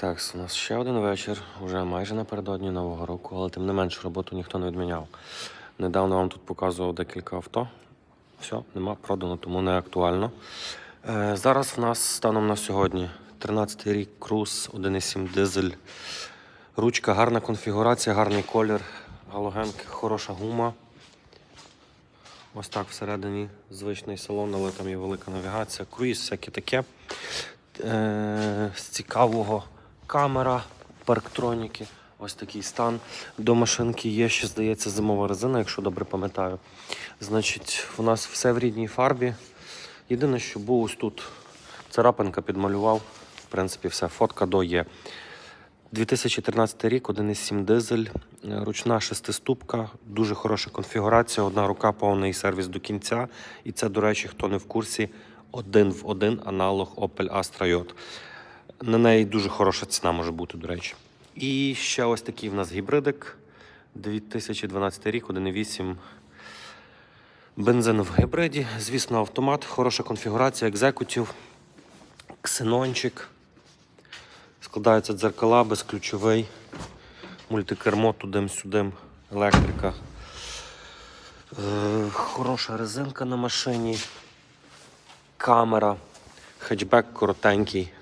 Так, у нас ще один вечір, уже майже напередодні Нового року, але тим не менше роботу ніхто не відміняв. Недавно вам тут показував декілька авто. Все, нема продано, тому не актуально. Е, зараз в нас станом на сьогодні 13-й рік круз, 1,7 дизель. Ручка, гарна конфігурація, гарний колір, галогенки, хороша гума. Ось так всередині звичний салон, але там є велика навігація, круїз, всяке таке. Е, з цікавого камера, парктроніки. Ось такий стан. До машинки є ще, здається, зимова резина, якщо добре пам'ятаю. Значить, у нас все в рідній фарбі. Єдине, що був ось тут царапинка підмалював. В принципі, все, фотка до є. 2013 рік, 1,7 дизель, ручна шестиступка, дуже хороша конфігурація, одна рука, повний сервіс до кінця. І це, до речі, хто не в курсі, один в один аналог Opel Astra J. На неї дуже хороша ціна може бути, до речі. І ще ось такий в нас гібридик. 2012 рік, 1,8 бензин в гібриді. Звісно, автомат, хороша конфігурація, екзекутів, ксенончик. Складаються дзеркала, безключовий, мультикермо тудим-сюдим, електрика. Е, хороша резинка на машині, камера, хетчбек коротенький.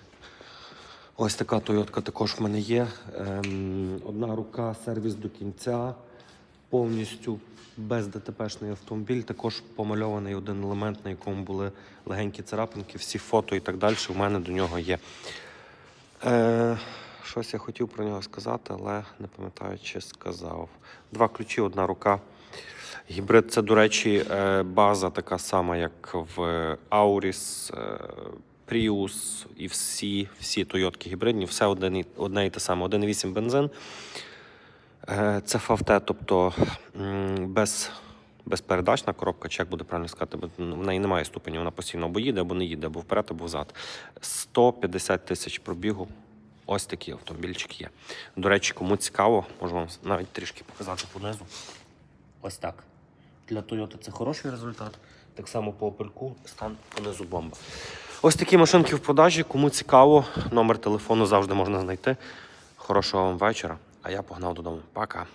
Ось така Тойотка також в мене є. Ем, одна рука, сервіс до кінця, повністю без ДТПшний автомобіль. Також помальований один елемент, на якому були легенькі царапинки, всі фото і так далі. У мене до нього є. Е, щось я хотів про нього сказати, але не пам'ятаю, чи сказав. Два ключі, одна рука. Гібрид це, до речі, е, база така сама, як в Auris, е, Prius і всі, всі Тойотки гібридні, все одне, одне і те саме. 1,8 бензин. Е, Це фавте, тобто без, безпередачна коробка, чи як буде правильно сказати, бо в неї немає ступенів, вона постійно або їде, або не їде, або вперед, або взад. 150 тисяч пробігу. Ось такий автомобільчик є. До речі, кому цікаво, можу вам навіть трішки показати понизу. Ось так. Для Toyota це хороший результат. Так само по опельку стан понизу бомба. Ось такі машинки в продажі. Кому цікаво, номер телефону завжди можна знайти. Хорошого вам вечора, а я погнав додому. Пока.